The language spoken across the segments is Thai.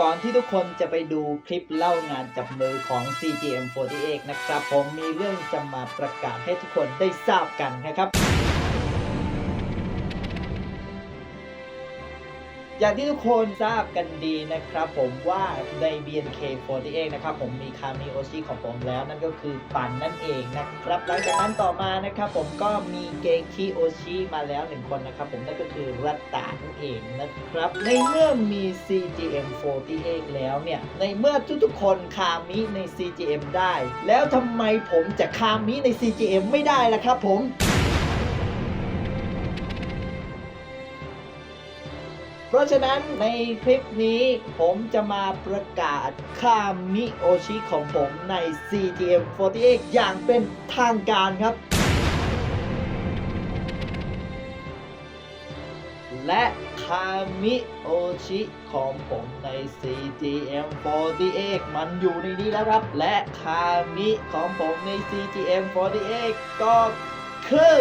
ก่อนที่ทุกคนจะไปดูคลิปเล่างานจับมือของ CGM48 นะครับ ผมมีเรื่องจะมาประกาศให้ทุกคนได้ทราบกันนะครับ อย่างที่ทุกคนทราบกันดีนะครับผมว่าใน BNK48 นะครับผมมีคามิโอชิของผมแล้วนั่นก็คือปันนั่นเองนะครับหลังจากนั้นต่อมานะครับผมก็มีเกคิโอชิมาแล้วหนึ่งคนนะครับผมนั่นก็คือรัตตานั่นเองนะครับในเมื่อมี CGM48 แล้วเนี่ยในเมื่อทุกๆคนคามิใน CGM ได้ แล้วทำไมผมจะคามิใน CGM ไม่ได้ล่ะครับผม ราะฉะนั้นในคลิปนี้ผมจะมาประกาศคามิโอชิของผมใน CGM48 อย่างเป็นทางการครับ และคามิโอชิของผมใน CGM48 มันอยู่ในนี้แล้วครับ และคามิของผมใน CGM48 ก็คือ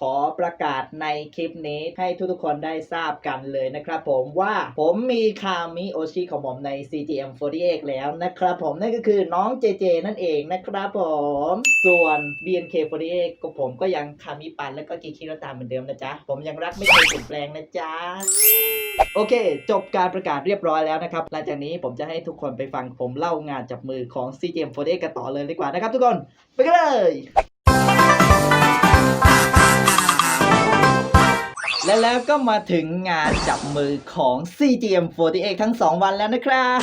ขอประกาศในคลิปนี้ให้ทุกๆคนได้ทราบกันเลยนะครับผมว่าผมมีคามิโอชิของผมใน CGM48 แล้วนะครับผมนั่นก็คือน้องเจเจนั่นเองนะครับผมส่วน BNK48 ก็ผมก็ยังคามิปันแล้วก็กิคิโรตามเหมือนเดิมนะจ๊ะ ผมยังรักไม่เคยเปลี่ยนแปลงนะจ๊ะ โอเค จบการประกาศเรียบร้อยแล้วนะครับ หลังจากนี้ผมจะให้ทุกคนไปฟังผมเล่างานจับมือของ CGM48 กันต่อเลยดีกว่านะครับทุกคนไปกันเลย และแล้วก็มาถึงงานจับมือของ CGM48 ทั้ง 2 วันแล้วนะครับ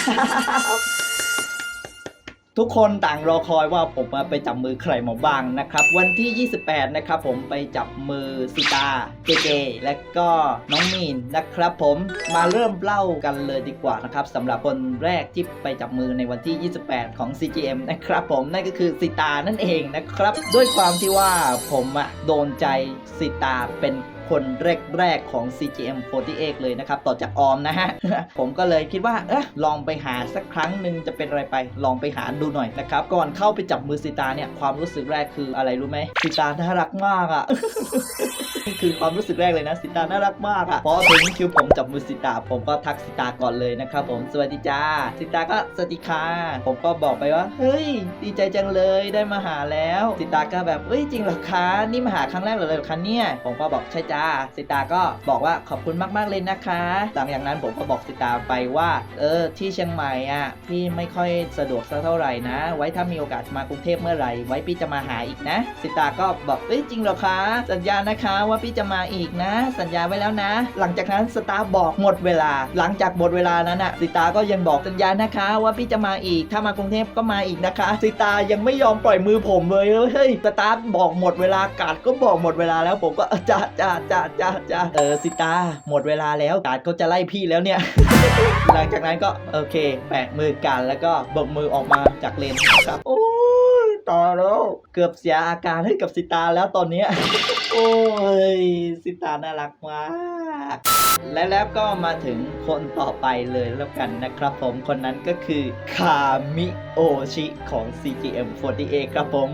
ทุกคนต่างรอคอยว่าผมมาไปจับมือใครมาบ้างนะครับ วันที่ 28 นะครับผมไปจับมือซิตาเจเจและก็น้องมีนนะครับผมมาเริ่มเล่ากันเลยดีกว่านะครับสำหรับคนแรกที่ไปจับมือในวันที่ 28 ของ CGM นะครับผมนั่นก็คือซิตานั่นเองนะครับ ด้วยความที่ว่าผมอะโดนใจซิตาเป็น คนแรกๆของ CGM48 เลยนะครับ ต่อจากออมนะฮะ ผมก็เลยคิดว่า เออลองไปหาสักครั้งหนึ่งจะเป็นอะไรไป ลองไปหาดูหน่อยนะครับ ก่อนเข้าไปจับมือสิตาเนี่ย ความรู้สึกแรกคืออะไรรู้ไหมสิตาน่ารักมากอะ่ะ นี่คือความรู้สึกแรกเลยนะสิตาน่ารักมากอะ่ะพอถึงคิวผมจับมือสิตาผมก็ทักสิตาก่อนเลยนะครับผมสวัสดีจ้าสิตาก็สวัสดีค่ะผมก็บอกไปว่า เฮ้ย ดีใจจังเลยได้มาหาแล้ว สิตาก็แบบเอ้ยจริงเหรอคะนี่มาหาครั้งแรกเลยเหรอคะเนี่ยผมก็บอกใช่จ้าสิตาก็บอกว่าขอบคุณมากๆเลยนะคะหลังจากนั้นผมก็บอกสิตาไปว่า เออที่เชียงใหม่อะพี่ไม่ค่อยสะดวกสักเท่าไหร่นะ ไว้ถ้ามีโอกาสมากรุงเทพเมื่อไหร่ ไว้พี่จะมาหาอีกนะ สิตาก็บอกเอ้ยจริงเหรอคะสัญญานะคะว่าพี่จะมาอีกนะ สัญญาไว้แล้วนะ หลังจากนั้นสตาร์บอกหมดเวลา หลังจากหมดเวลานั้นอะสิตาก็ยังบอกสัญญานะคะ ว่าพี่จะมาอีก ถ้ามากรุงเทพก็มาอีกนะคะ สิตายังไม่ยอมปล่อยมือผมเลยเฮ้ยสตาร์บอกหมดเวลากาดก็บอกหมดเวลาแล้วผมก็จ้าจ้าจ้าจ้าจ้าเออสิตาหมดเวลาแล้วกาดเขาจะไล่พี่แล้วเนี่ยหลังจากนั้นก็โอเคแบกมือกันแล้วก็บกมือออกมาจากเลนครับโอ้ ตาแล้ว เกือบเสียอาการให้กับสิตาแล้วตอนนี้ โอ้ยสิตาน่ารักมากและแล้วก็มาถึงคนต่อไปเลยแล้วกันนะครับผมคนนั้นก็คือคามิโอชิของ CGM48 ครับผม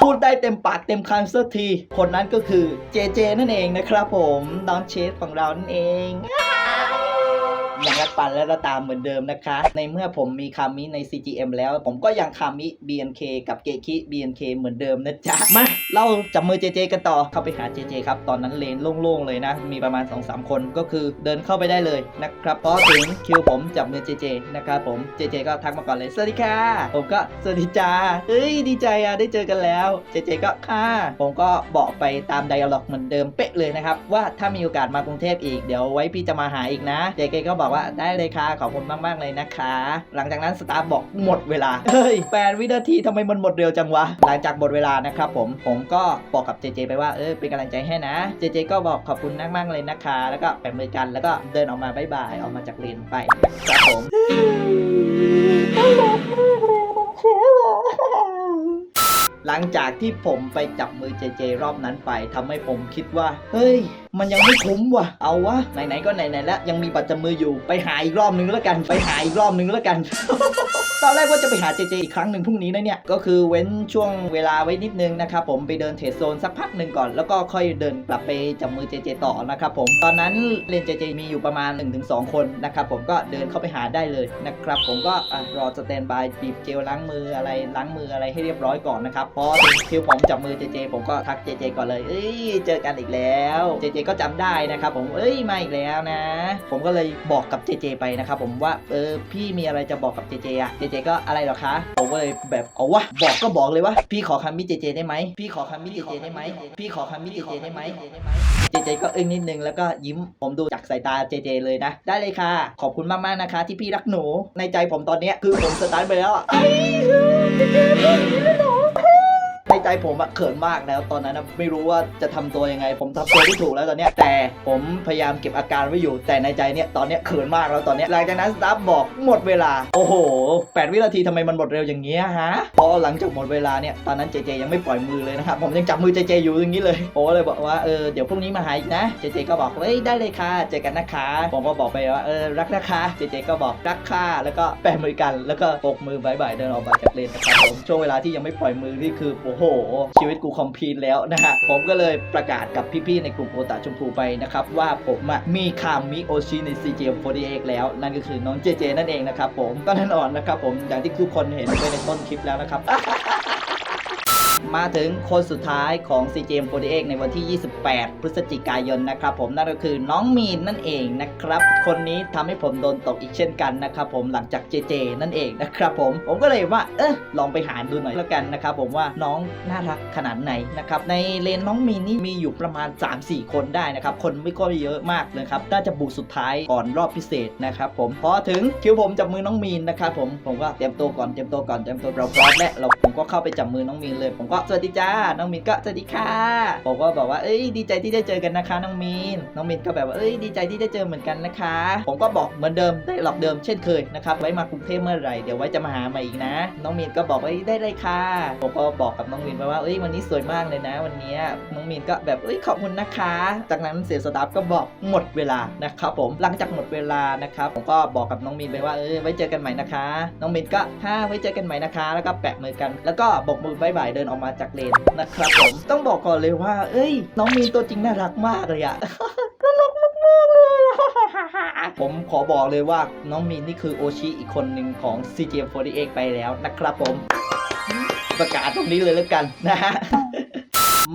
พูดได้เต็มปากเต็มคำสักที คนนั้นก็คือเจเจนั่นเองนะครับผม น้องเชฟของเรานั่นเอง ยังรักปันและระตามเหมือนเดิมนะคะ ในเมื่อผมมีคามิใน CGM แล้ว ผมก็ยังคามิ BNK กับเกคิ BNK เหมือนเดิมนะจ๊ะ มา เราจับมือเจเจกันต่อเข้าไปหาเจเจครับ ตอนนั้นเลนโล่งๆเลยนะ มีประมาณ 2-3 คนก็คือเดินเข้าไปได้เลยนะครับพอถึงคิวผมจับมือเจเจนะครับผมเจเจก็ทักมาก่อนเลยสวัสดีค่ะ ผมก็สวัสดีจ้าเฮ้ยดีใจอะได้เจอกันแล้วเจเจก็ค่ะผมก็บอกไปตามไดอะล็อกเหมือนเดิมเป๊ะเลยนะครับว่าถ้ามีโอกาสมากรุงเทพอีกเดี๋ยวไว้พี่จะมาหาอีกนะเจเจก็บอกว่าได้เลยค่ะ ขอบคุณมากๆเลยนะคะ หลังจากนั้นสตาร์บอกหมดเวลา เฮ้ยแปดวินาทีทำไมมันหมดเร็วจังวะ หลังจากหมดเวลานะครับผม ผมก็บอกกับเจเจไปว่า เออเป็นกำลังใจให้นะ เจเจก็บอกขอบคุณมากๆเลยนะคะ แล้วก็แปะมือกัน แล้วก็เดินออกมาบายบาย ออกมาจากเลนไป ครับผมหลังจากที่ผมไปจับมือเจเจรอบนั้นไปทำให้ผมคิดว่า เฮ้ย มันยังไม่คุ้มว่ะ เอาวะ ไหนๆก็ไหนๆแล้ว ยังมีบัตรจับมืออยู่ ไปหาอีกรอบนึงแล้วกัน ไปหาอีกรอบนึงแล้วกัน ตอนแรกว่าจะไปหาเจเจอีกครั้งหนึ่งพรุ่งนี้นะเนี่ย ก็คือเว้นช่วงเวลาไว้นิดนึงนะครับผม ไปเดินเทรดโซนสักพักหนึ่งก่อน แล้วก็ค่อยเดินกลับไปจับมือเจเจต่อนะครับผม ตอนนั้นเลนเจเจมีอยู่ประมาณ 1-2 คนนะครับผมก็เดินเข้าไปหาได้เลยนะครับผมก็รอสแตนบายบีบเจลล้างมืออะไรล้างมืออะไรให้เรียบร้อยก่อนนะครับพอถึงคิวผมจับมือเจเจผมก็ทักเจเจก่อนเลย เอ้ยเจอกันอีกแล้วเจเจก็จำได้นะครับผมเอ้ยมาอีกแล้วนะ ผมก็เลยบอกกับเจเจไปนะครับผมว่าเออพี่มีอะไรจะบอกกับเจเจอะเจเจก็อะไรหรอคะผมก็เลยแบบเอาวะบอกก็บอกเลยว่าพี่ขอคำมิเจเจได้ไหมพี่ขอคำมิเจเจได้ไหมพี่ขอคำมิเจเจได้ไหมเจเจก็อึ้งนิดนึงแล้วก็ยิ้มผมดูจากสายตาเจเจเลยนะ ได้เลยค่ะ ขอบคุณมากๆนะคะ ที่พี่รักหนูในใจผมตอนเนี้ยคือผมสตาร์ทไปแล้วอะเอ้เจเจ ใจผมอะเขินมากแล้วตอนนั้นอะไม่รู้ว่าจะทำตัวยังไง ผมทำตัวไม่ถูกแล้วตอนเนี้ยแต่ผมพยายามเก็บอาการไว้อยู่ แต่ในใจเนี่ยตอนเนี้ยเขินมากแล้วตอนเนี้ยหลังจากนั้นสตาฟบอกหมดเวลาโอ้โห 8 วินาทีทำไมมันหมดเร็วอย่างเงี้ยฮะพอหลังจากหมดเวลาเนี่ยตอนนั้นเจเจยังไม่ปล่อยมือเลยนะครับผมยังจับมือเจเจอยู่อย่างนี้เลยผมก็เลยบอกว่าเออเดี๋ยวพรุ่งนี้มาหาอีกนะเจเจก็บอกเฮ้ยได้เลยค่ะเจอกันนะคะผมก็บอกไปว่าเออรักนะคะเจเจก็บอกรักค่ะแล้วก็แปะมือกันแล้วก็ปกมือบายบายเดินออกมาจากเลนนะครับผมช่วงเวลาที่ยังไม่ปล่อยมือนี่คือโอ้โหชีวิตกูคอมพีนแล้วนะฮะผมก็เลยประกาศกับพี่ๆในกลุ่มโอตาชมพูไปนะครับ ว่าผมอะมีคามิโอชิใน CGM48 แล้ว นั่นก็คือน้องเจเจนั่นเองนะครับผมก็แน่นอนนะครับผมอย่างที่ทุกคนเห็นไปในต้นคลิปแล้วนะครับ มาถึงคนสุดท้ายของ CGM48 ในวันที่ 28 พฤศจิกายนนะครับผมนั่นก็คือน้องมีนนั่นเองนะครับ คนนี้ทำให้ผมโดนตกอีกเช่นกันนะครับผมหลังจากเจเจนั่นเองนะครับผมผมก็เลยว่าเออลองไปหาดูหน่อยแล้วกันนะครับผมว่าน้องน่ารักขนาดไหนนะครับในเลนน้องมีนนี่มีอยู่ประมาณ 3-4 คนได้นะครับคนไม่ก็เยอะมากเลยครับน่าจะบูธสุดท้ายก่อนรอบพิเศษนะครับผมพอถึงคิวผมจับมือน้องมีนนะครับผมผมก็เตรียมตัวก่อนเตรียมตัวก่อนเตรียมตัวเราพร้อมแล้วเราผมก็เข้าไปจับมือน้องมีนเลย ผมก็สวัสดีจ้า น้องมีนก็สวัสดีค่ะผมก็บอกว่า เอ้ย ดีใจที่ได้เจอกันนะคะ น้องมีนน้องมีนก็แบบว่า เอ้ย ดีใจที่ได้เจอเหมือนกันนะคะ ผมก็บอกเหมือนเดิม ได้หลอกเดิมเช่นเคยนะครับ ไว้มากรุงเทพเมื่อไหร่ เดี๋ยวไว้จะมาหาใหม่อีกนะ น้องมีนก็บอกว่าได้เลยค่ะ ผมก็บอกกับน้องมีนไปว่า เอ้ย วันนี้สวยมากเลยนะ วันนี้น้องมีนก็แบบ เอ้ย ขอบคุณนะคะ จากนั้นเสียสตาฟก็บอกหมดเวลานะครับผม หลังจากหมดเวลานะครับ ผมก็บอกกับน้องมีนไปว่า เออไว้เจอกันใหม่นะคะ น้องมีนก็ฮ่าไว้เจอกันใหม่นะคะ แล้วก็แปะมือกัน แล้วก็บอกมือบายบายเดินออกมามาจากเลนนะครับผมต้องบอกก่อนเลยว่า เอ้ย น้องมีนตัวจริงน่ารักมากเลยอะน่ารักมากเลยผมขอบอกเลยว่าน้องมีนนี่คือโอชิอีกคนหนึ่งของ CGM48 ไปแล้วนะครับผม ประกาศตรงนี้เลยแล้วกันนะฮะ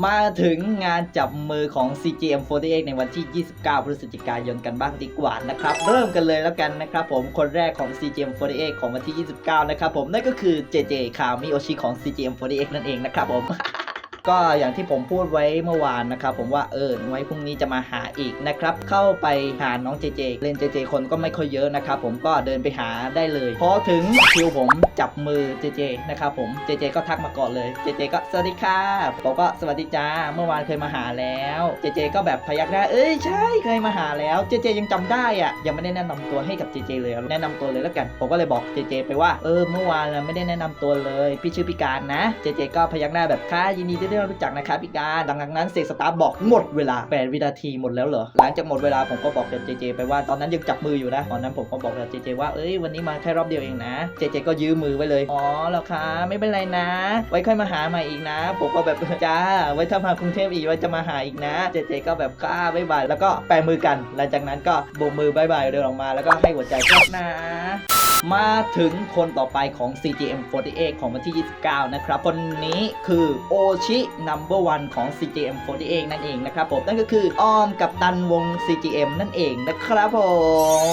มาถึงงานจับมือของ CGM48 ในวันที่ 29 พฤศจิกายนกันบ้างดีกว่านะครับ เริ่มกันเลยแล้วกันนะครับผมคนแรกของ CGM48 ของวันที่ 29 นะครับผมนั่นก็คือ JJ คามิโอชิของ CGM48 นั่นเองนะครับผม ก็อย่างที่ผมพูดไว้เมื่อวานนะครับ ผมว่าเออไว้พรุ่งนี้จะมาหาอีกนะครับ เข้าไปหาน้องเจเจเล่นเจเจคนก็ไม่ค่อยเยอะนะครับ ผมก็เดินไปหาได้เลยพอถึงคิวผมจับมือเจเจนะครับผมเจเจก็ทักมาก่อนเลยเจเจก็สวัสดีค่ะผมก็สวัสดีจ้าเมื่อวานเคยมาหาแล้วเจเจก็แบบพยักหน้าเอ้ยใช่เคยมาหาแล้วเจเจยังจำได้อะยังไม่ได้แนะนำตัวให้กับเจเจเลยแนะนำตัวเลยแล้วกัน ผมก็เลยบอกเจเจไปว่าเออเมื่อวานเราไม่ได้แนะนำตัวเลย พี่ชื่อพิการนะเจเจก็พยักหน้าแบบค่ะยินดีด้วยที่เรารู้จักนะครับพี่การดังนั้นเสกสตาร์บอกหมดเวลา8วินาทีหมดแล้วเหรอหลังจากหมดเวลาผมก็บอกกับเจเจไปว่าตอนนั้นยังจับมืออยู่นะตอนนั้นผมก็บอกกับเจเจว่าเอ้ยวันนี้มาแค่รอบเดียวเองนะเจเจก็ยื้อมือไว้เลยอ๋อแล้วคะไม่เป็นไรนะ ไว้ค่อยมาหาใหม่อีกนะ ผมก็แบบจ้าไว้ถ้ามากรุงเทพอีกไว้จะมาหาอีกนะเจเจก็แบบกล้าบายบายแล้วก็แปรมือกันหลังจากนั้นก็โบกมือบายบายเดินออกมาแล้วก็ให้หัวใจกรับนะ มาถึงคนต่อไปของ CGM48 ของวันที่ 29 นะครับ คนนี้คือโอชิ number one ของ CGM48 นั่นเองนะครับผม นั่นก็คือออมกับตันวง CGM นั่นเองนะครับผ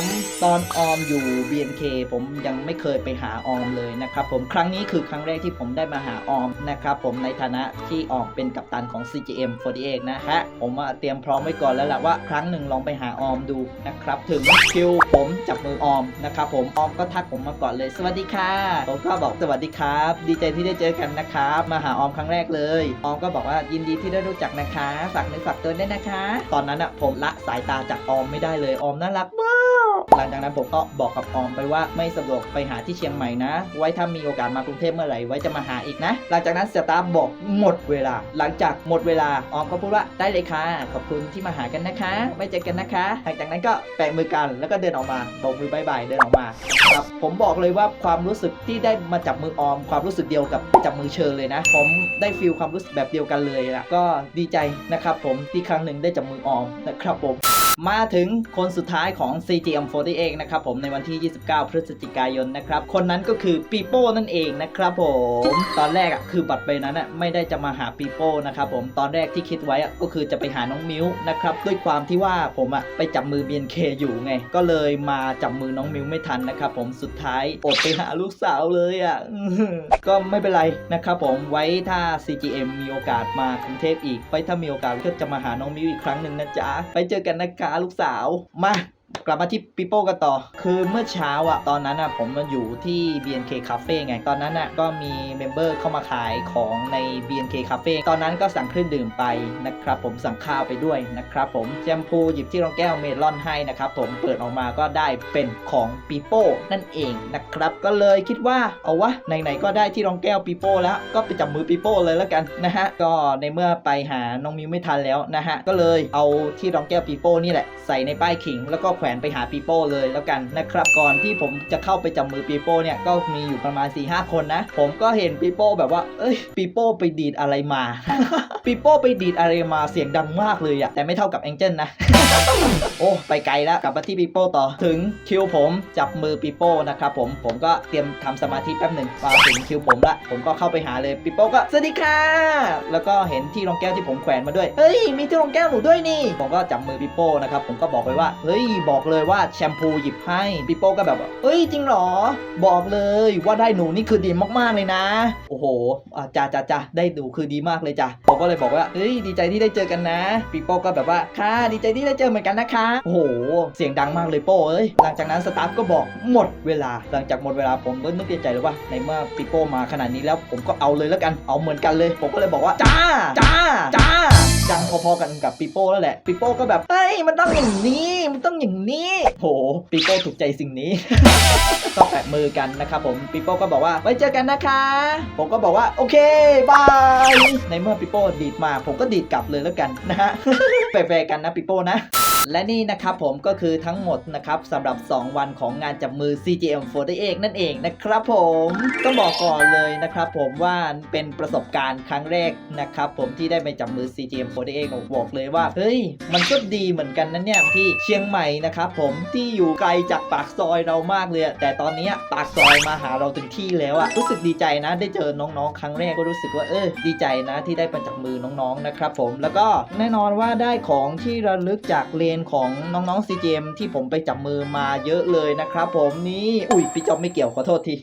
ม ตอนออมอยู่ BNK ผมยังไม่เคยไปหาออมเลยนะครับผม ครั้งนี้คือครั้งแรกที่ผมได้มาหาออมนะครับผม ในฐานะที่ออมเป็นกัปตันของ CGM48 นะฮะ ผมเตรียมพร้อมไว้ก่อนแล้วแหละว่าครั้งหนึ่งลองไปหาออมดูนะครับ ถึงคิวผมจับมือออมนะครับผม ออมก็ทักผมมาก่อนเลย สวัสดีค่ะผมก็บอกสวัสดีครับ ดีใจที่ได้เจอกันนะครับ มาหาออมครั้งแรกเลยออมก็บอกว่ายินดีที่ได้รู้จักนะคะฝากเนื้อฝากตัวด้วยนะคะ ตอนนั้นอะผมละสายตาจากออมไม่ได้เลยออมน่ารักมาก หลังจากนั้นผมก็บอกกับออมไปว่าไม่สะดวกไปหาที่เชียงใหม่นะ ไว้ถ้ามีโอกาสมากรุงเทพเมื่อไหร่ไว้จะมาหาอีกนะ หลังจากนั้นสตาฟบอกหมดเวลา หลังจากหมดเวลาออมก็พูดว่าได้เลยค่ะขอบคุณที่มาหากันนะคะ ไว้เจอกันนะคะ หลังจากนั้นก็แปะมือกันแล้วก็เดินออกมาโบกมือบายบายเดินออกมาครับผมบอกเลยว่าความรู้สึกที่ได้มาจับมือออม ความรู้สึกเดียวกับจับมือเชอเลยนะ ผมได้ฟีลความรู้สึกแบบเดียวกันเลยละก็ดีใจนะครับผมที่ครั้งหนึ่งได้จับมือออมนะครับผม มาถึงคนสุดท้ายของ CGM48 นะครับผมในวันที่ 29 พฤศจิกายนนะครับ คนนั้นก็คือปีโป้นั่นเองนะครับผม ตอนแรกอะคือบัตรใบนั้นอะไม่ได้จะมาหาปีโป้นะครับผมตอนแรกที่คิดไว้อะก็คือจะไปหาน้องมิ้วนะครับด้วยความที่ว่าผมอะไปจับมือ BNK อยู่ไง ก็เลยมาจับมือน้องมิ้วไม่ทันนะครับผมสุดท้ายอดไปหาลูกสาวเลยอะก็ไม่เป็นไรนะครับผมไว้ถ้า CGM มีโอกาสมากรุงเทพอีกไว้ถ้ามีโอกาสก็จะมาหาน้องมิ้วอีกครั้งหนึ่งนะจ๊ะไปเจอกันนะคะลูกสาวมา กลับมาที่ปิโป้กันต่อ คือเมื่อเช้าอะตอนนั้นอะผมมาอยู่ที่ BNK Cafe ไง ตอนนั้นอะก็มีเมมเบอร์เข้ามาขายของใน BNK Cafe ตอนนั้นก็สั่งเครื่องดื่มไปนะครับผมสั่งข้าวไปด้วยนะครับผมแชมพูหยิบที่รองแก้วเมลอนให้นะครับผมเปิดออกมาก็ได้เป็นของปิโป้นั่นเองนะครับ ก็เลยคิดว่าเอาวะไหนๆก็ได้ที่รองแก้วปิโป้แล้ว ก็ไปจับมือปิโป้เลยแล้วกันนะฮะก็ในเมื่อไปหาน้องมิวไม่ทันแล้วนะฮะก็เลยเอาที่รองแก้วปิโป้นี่แหละใส่ในป้ายขิงแล้วก็แขวนไปหาปีโป้เลยแล้วกันนะครับก่อนที่ผมจะเข้าไปจับมือปีโป้เนี่ยก็มีอยู่ประมาณ4ีหคนนะ ผมก็เห็นปีโป้แบบว่า เอ้ยปีโป้ไปดีดอะไรมาปีโป้ไปดีดอะไรมาเสียงดังมากเลยอะแต่ไม่เท่ากับแองเจิลนะโอ้ไปไกลแล้วกลับมาที่ปีโป้ต่อถึงคิวผมจับมือปีโป้นะครับผมผมก็เตรียมทำสมาธิแป๊บหนึ่งมาถึงคิวผมละผมก็เข้าไปหาเลยปีโป้ก็สวัสดีค่ะแล้วก็เห็นที่รองแก้วที่ผมแขวนมาด้วยเฮ้ยมีที่รองแก้วหนูด้วยนี่ ผมก็จับมือปีโป้นะครับผมก็บอกไปว่าเฮ้ยบอกเลยว่าแชมพูหยิบให้ปีโป้ก็แบบเอ้ยจริงเหรอ บอกเลยว่าได้หนูนี่คือดีมากๆเลยนะ โอ้โหอะจ้าจ้าจ้าได้หนูคือดีมากเลยจ้ะ ก็เลยบอกว่าเฮ้ยดีใจที่ได้เจอกันนะปีโป้ก็แบบว่าค่ะดีใจที่ได้เจอเหมือนกันนะคะโอ้โหเสียงดังมากเลยโป้เอ้ยหลังจากนั้นสตาฟก็บอกหมดเวลา หลังจากหมดเวลาผมก็นึกในใจเลยว่าในเมื่อปีโป้มาขนาดนี้แล้วผมก็เอาเลยแล้วกันเอาเหมือนกันเลย ผมก็เลยบอกว่าจ้าจ้าจ้าดังพอๆกันกับปีโป้แล้วแหละปีโป้ก็แบบเฮ้ยมันต้องอย่างนี้มันต้องอย่างนี้โหปีโป้ถูกใจสิ่งนี้ก็แปะมือกันนะครับผมปีโป้ก็บอกว่าไว้เจอกันนะคะ ผมก็บอกว่าโอเคบาย ในเมื่อปิโป้ดีดมา ผมก็ดีดกลับเลยแล้วกันนะฮะแฟร์ๆกันนะปิโป้นะ และนี่นะครับผมก็คือทั้งหมดนะครับสำหรับ 2 วันของงานจับมือ CGM48 นั่นเองนะครับผมต้องบอกก่อนเลยนะครับผมว่าเป็นประสบการณ์ครั้งแรกนะครับผมที่ได้ไปจับมือ CGM48 บอกเลยว่า เฮ้ย มันก็ดีเหมือนกันนะเนี่ยที่เชียงใหม่นะครับผมที่อยู่ไกลจากปากซอยเรามากเลย แต่ตอนนี้ปากซอยมาหาเราถึงที่แล้วอะรู้สึกดีใจนะ ได้เจอน้องๆ ครั้งแรกก็รู้สึกว่าเออดีใจนะที่ได้ไปจับมือน้องๆนะครับผมแล้วก็แน่นอนว่าได้ของที่ระลึกจากเลนของน้องๆ CGM ที่ผมไปจับมือมาเยอะเลยนะครับผมนี่อุ้ยพี่จอมไม่เกี่ยวขอโทษที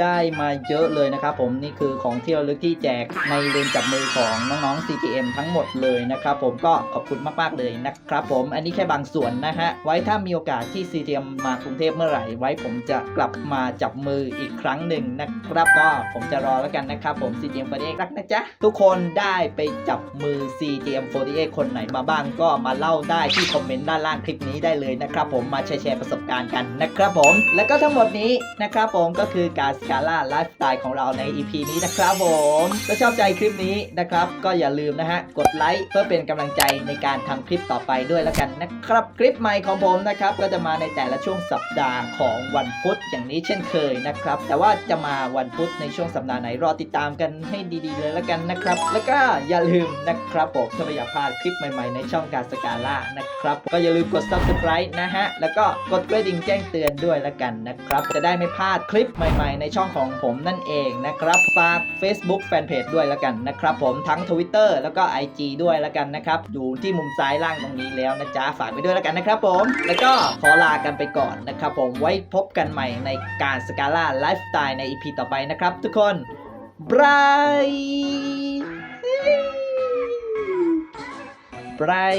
ได้มาเยอะเลยนะครับผมนี่คือของที่ระลึกที่แจกในเลนจับมือของน้องๆ CGM ทั้งหมดเลยนะครับผมก็ขอบคุณมากๆเลยนะครับผมอันนี้แค่บางส่วนนะฮะไว้ถ้ามีโอกาสที่ CGM มากรุงเทพเมื่อไหร่ ไว้ผมจะกลับมาจับมืออีกครั้งหนึ่งนะครับก็ผมจะรอแล้วกันนะครับผม CGM48 รักนะจ๊ะทุกคนได้ไปจับมือ CGM48 คนไหนมาบ้างก็มาเล่าได้ที่คอมเมนต์ด้านล่างคลิปนี้ได้เลยนะครับผมมาแชร์แชร์ประสบการณ์กันนะครับผม แล้วก็ทั้งหมดนี้นะครับผมก็คือการสกาล่าไลฟ์สไตล์ของเราใน EP นี้นะครับผมถ้าชอบใจคลิปนี้นะครับก็อย่าลืมนะฮะกดไลค์เพื่อเป็นกำลังใจในการทำคลิปต่อไปด้วยแล้วกันนะครับคลิปใหม่ของผมนะครับก็จะมาในแต่ละช่วงสัปดาห์ของวันพุธอย่างนี้เช่นเคยนะครับแต่ว่าจะมาวันพุธในช่วงสัปดาห์ไหนรอติดตามกันให้ดีๆ เลยแล้วกันนะครับ แล้วก็อย่าลืมนะครับผมถ้าไม่อยากพลาดคลิปใหม่ๆในช่องการสกาล่านะครับ ก็อย่าลืมกด subscribe นะฮะ แล้วก็กดกระดิ่งแจ้งเตือนด้วยแล้วกันนะครับ จะได้ไม่พลาดคลิปใหม่ๆ ในช่องของผมนั่นเองนะครับ ฝาก Facebook Fanpage ด้วยแล้วกันนะครับ ผมทั้ง Twitter แล้วก็ IG ด้วยแล้วกันนะครับ อยู่ที่มุมซ้ายล่างตรงนี้แล้วนะจ๊ะ ฝากไปด้วยแล้วกันนะครับผม แล้วก็ขอลากันไปก่อนนะครับ ผม ไว้พบกันใหม่ในการสกาล่าไลฟ์สไตล์ใน EP ต่อไปนะครับ ทุกคนบายบาย